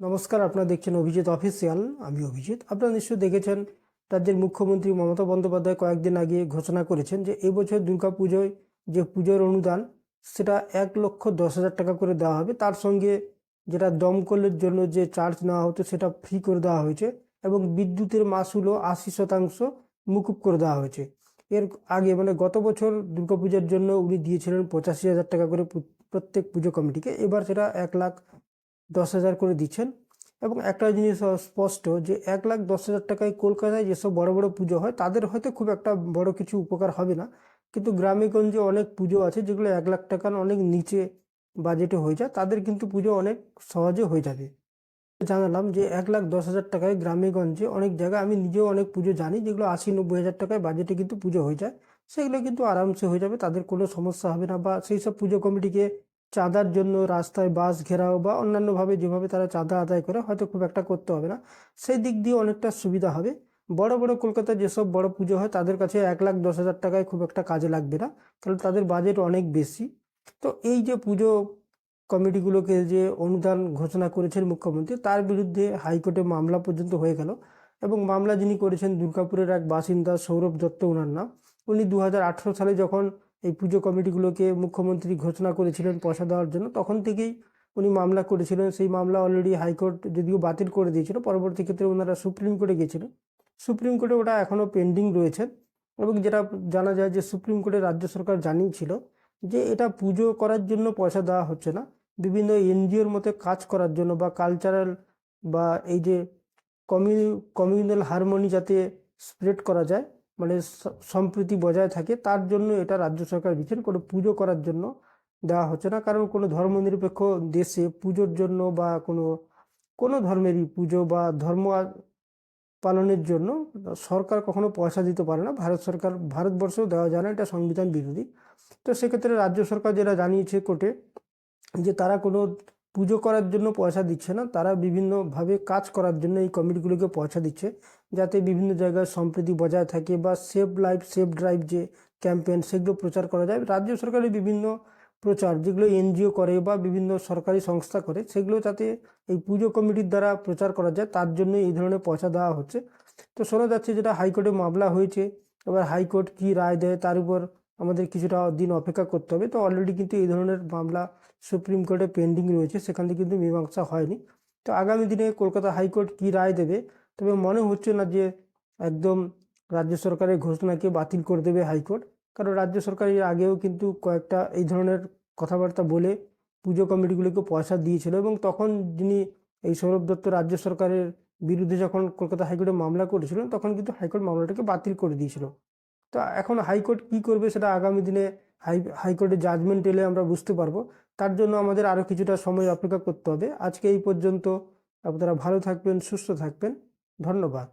নমস্কার, আপনারা দেখছেন অভিজিৎ অফিসিয়াল। আমি অভিজিৎ। আপনারা নিশ্চয়ই দেখেছেন, রাজ্যের মুখ্যমন্ত্রী মমতা বন্দ্যোপাধ্যায় কয়েকদিন আগে ঘোষণা করেছেন যে এবছর দুর্গা পুজোয় যে পুজোর অনুদান, সেটা এক লক্ষ দশ হাজার টাকা করে দেওয়া হবে। তার সঙ্গে যেটা দমকলের জন্য যে চার্জ নেওয়া হতো, সেটা ফ্রি করে দেওয়া হয়েছে এবং বিদ্যুতের মাসুলও আশি শতাংশ মুকুব করে দেওয়া হয়েছে। এর আগে মানে গত বছর দুর্গাপূজার জন্য উনি দিয়েছিলেন পঁচাশি হাজার টাকা করে প্রত্যেক পুজো কমিটিকে। এবার সেটা এক লাখ দশ হাজার করে দিচ্ছেন। এবং একটা জিনিস স্পষ্ট যে এক লাখ দশ হাজার টাকায় কলকাতায় যেসব বড় বড় পুজো হয়, তাদের হয়তো খুব একটা বড় কিছু উপকার হবে না। কিন্তু গ্রামে গঞ্জে অনেক পুজো আছে যেগুলো এক লাখ টাকার অনেক নিচে বাজেটে হয়ে যায়। তাদের কিন্তু পুজো অনেক সহজে হয়ে যাবে। জানালাম যে এক লাখ দশ হাজার টাকায় গ্রামে গঞ্জে অনেক জায়গায় আমি নিজেও অনেক পুজো জানি, যেগুলো আশি নব্বই হাজার টাকায় বাজেটে কিন্তু পুজো হয়ে যায়। সেগুলো কিন্তু আরামসে হয়ে যাবে, তাদের কোনো সমস্যা হবে না বা সেই সব পুজো কমিটিকে চাঁদার জন্য রাস্তায় বাস ঘেরাও বা অন্যান্যভাবে যেভাবে তারা চাঁদা আদায় করে হয়তো খুব একটা করতে হবে না। সেই দিক দিয়ে অনেকটা সুবিধা হবে। বড় বড় কলকাতায় যেসব বড় পুজো হয় তাদের কাছে এক লাখ দশ হাজার টাকায় খুব একটা কাজে লাগবে না। কারণ তাদের বাজেট অনেক বেশি। তো এই যে পুজো কমিটিগুলোকে যে অনুদান ঘোষণা করেছেন মুখ্যমন্ত্রী, তার বিরুদ্ধে হাইকোর্টে মামলা পর্যন্ত হয়ে গেল এবং মামলা যিনি করেছেন দুর্গাপুরের এক বাসিন্দা সৌরভ দত্ত ওনার নাম, উনি দু হাজার আঠারো সালে যখন এই পুজো কমিটিগুলোকে মুখ্যমন্ত্রী ঘোষণা করেছিলেন পয়সা দেওয়ার জন্য, তখন থেকেই উনি মামলা করেছিলেন। সেই মামলা অলরেডি হাইকোর্ট যদিও বাতিল করে দিয়েছিল, পরবর্তী ক্ষেত্রে ওনারা সুপ্রিম কোর্টে গেছিলেন সুপ্রিম কোর্টে ওটা এখনও পেন্ডিং রয়েছে এবং যেটা জানা যায় যে সুপ্রিম কোর্টে রাজ্য সরকার জানিয়েছিল যে এটা পুজো করার জন্য পয়সা দেওয়া হচ্ছে না। বিভিন্ন এনজিওর মতো কাজ করার জন্য বা কালচারাল বা এই যে কমিউ কমিউনাল হারমোনি যাতে স্প্রেড করা যায় মানে সম্প্রীতি বজায় থাকে, তার জন্য এটা রাজ্য সরকার দিচ্ছেন কোনো পুজো করার জন্য দেওয়া হচ্ছে না। কারণ কোনো ধর্মনিরপেক্ষ দেশে পুজোর জন্য বা কোনো কোনো ধর্মেরই পুজো বা ধর্ম পালনের জন্য সরকার কখনো পয়সা দিতে পারে না। ভারত সরকার, ভারতবর্ষেও দেওয়া যায় না, এটা সংবিধান বিরোধী। তো সেক্ষেত্রে রাজ্য সরকার যেটা জানিয়েছে কোর্টে যে তারা কোনো পুজো করার জন্য পয়সা দিচ্ছে না, তারা বিভিন্নভাবে কাজ করার জন্য এই কমিটিগুলোকে পয়সা দিচ্ছে, যাতে বিভিন্ন জায়গায় সম্প্রীতি বজায় থাকে বা সেভ লাইফ সেভ ড্রাইভ যে ক্যাম্পেন সেগুলো প্রচার করা যায়। রাজ্য সরকারের বিভিন্ন প্রচার যেগুলো এনজিও করে বা বিভিন্ন সরকারি সংস্থা করে, সেগুলো যাতে এই পুজো কমিটির দ্বারা প্রচার করা যায়, তার জন্য এই ধরনের পয়সা দেওয়া হচ্ছে। তো শোনা যাচ্ছে যেটা হাইকোর্টে মামলা হয়েছে, এবার হাইকোর্ট কী রায় দেয় তার উপর আমাদের কিছুটা দিন অপেক্ষা করতে হবে। তো অলরেডি কিন্তু এই ধরনের মামলা সুপ্রিম কোর্টে পেন্ডিং রয়েছে, সেখান থেকে কিন্তু মীমাংসা হয়নি। তো আগামী দিনে কলকাতা হাইকোর্ট কী রায় দেবে? তবে মনে হচ্ছে না যে একদম রাজ্য সরকারের ঘোষণাকে বাতিল করে দেবে হাইকোর্ট। কারণ রাজ্য সরকার এর আগেও কিন্তু কয়েকটা এই ধরনের কথাবার্তা বলে পুজো কমিটিগুলোকে পয়সা দিয়েছিল এবং তখন যিনি এই সৌরভ দত্ত রাজ্য সরকারের বিরুদ্ধে যখন কলকাতা হাইকোর্টে মামলা করেছিলেন, তখন কিন্তু হাইকোর্ট মামলাটাকে বাতিল করে দিয়েছিল। তো এখন হাইকোর্ট কি করবে সেটা আগামী দিনে হাই হাইকোর্টের জাজমেন্ট এলে আমরা বুঝতে পারব। তার জন্য আমাদের আরও কিছুটা সময় অপেক্ষা করতে হবে। আজকে এই পর্যন্ত আপনারা ভালো থাকবেন, সুস্থ থাকবেন। ধন্যবাদ।